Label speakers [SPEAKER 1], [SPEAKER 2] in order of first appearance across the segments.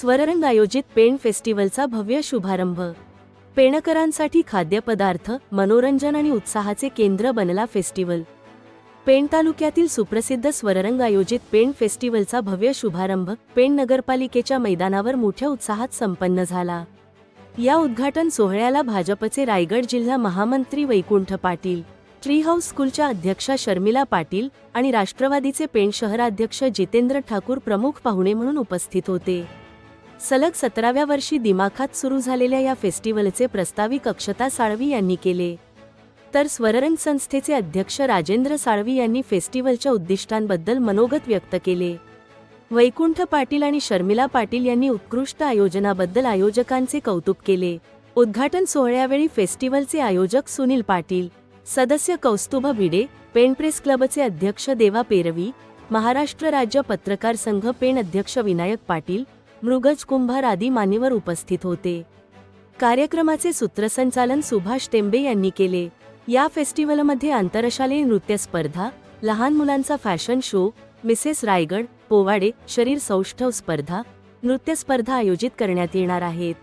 [SPEAKER 1] स्वररंग आयोजित पेण फेस्टिवलचा भव्य शुभारंभ. पेणकरांसाठी खाद्यपदार्थ मनोरंजन आणि उत्साहाचे केंद्र बनला फेस्टिवल. पेण तालुक्यातील सुप्रसिद्ध स्वररंग आयोजित पेण फेस्टिवलचा भव्य शुभारंभ पेण नगरपालिकेच्या मैदानावर मोठ्या उत्साहात संपन्न झाला. या उद्घाटन सोहळ्याला भाजपचे रायगड जिल्हा महामंत्री वैकुंठ पाटील ट्री हाऊस स्कूलच्या अध्यक्षा शर्मिला पाटील आणि राष्ट्रवादीचे पेण शहराध्यक्ष जितेंद्र ठाकूर प्रमुख पाहुणे म्हणून उपस्थित होते. सलग सतराव्या वर्षी दिमाखात सुरू झालेल्या या फेस्टिवलचे प्रस्ताविक अक्षता साळवी यांनी केले. तर स्वररंग संस्थेचे अध्यक्ष राजेंद्र साळवी यांनी फेस्टिवलच्या उद्दिष्टांबद्दल मनोगत व्यक्त केले. वैकुंठ पाटील आणि शर्मिला पाटील यांनी उत्कृष्ट आयोजनाबद्दल आयोजकांचे कौतुक केले. उद्घाटन सोहळ्यावेळी फेस्टिवलचे आयोजक सुनील पाटील सदस्य कौस्तुभ भिडे पेन प्रेस क्लबचे अध्यक्ष देवा पेरवी महाराष्ट्र राज्य पत्रकार संघ पेण अध्यक्ष विनायक पाटील मृगज कुंभार आदी मान्यवर उपस्थित होते. कार्यक्रमाचे सूत्रसंचालन सुभाष टेंबे यांनी केले. या फेस्टिवलमध्ये आंतरशालेय नृत्य स्पर्धा लहान मुलांचा फॅशन शो मिसेस रायगड पोवाडे शरीर सौष्ठव स्पर्धा नृत्य स्पर्धा आयोजित करण्यात येणार आहेत.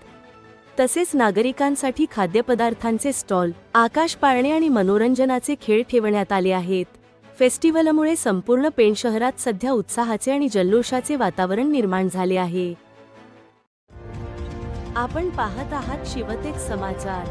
[SPEAKER 1] तसेच नागरिकांसाठी खाद्यपदार्थांचे स्टॉल आकाश पाळणे आणि मनोरंजनाचे खेळ ठेवण्यात आले आहेत. फेस्टिवलमुळे संपूर्ण पेण शहरात सध्या उत्साहाचे आणि जल्लोषाचे वातावरण निर्माण झाले आहे. आपण पाहत आहात शिवतेक समाचार.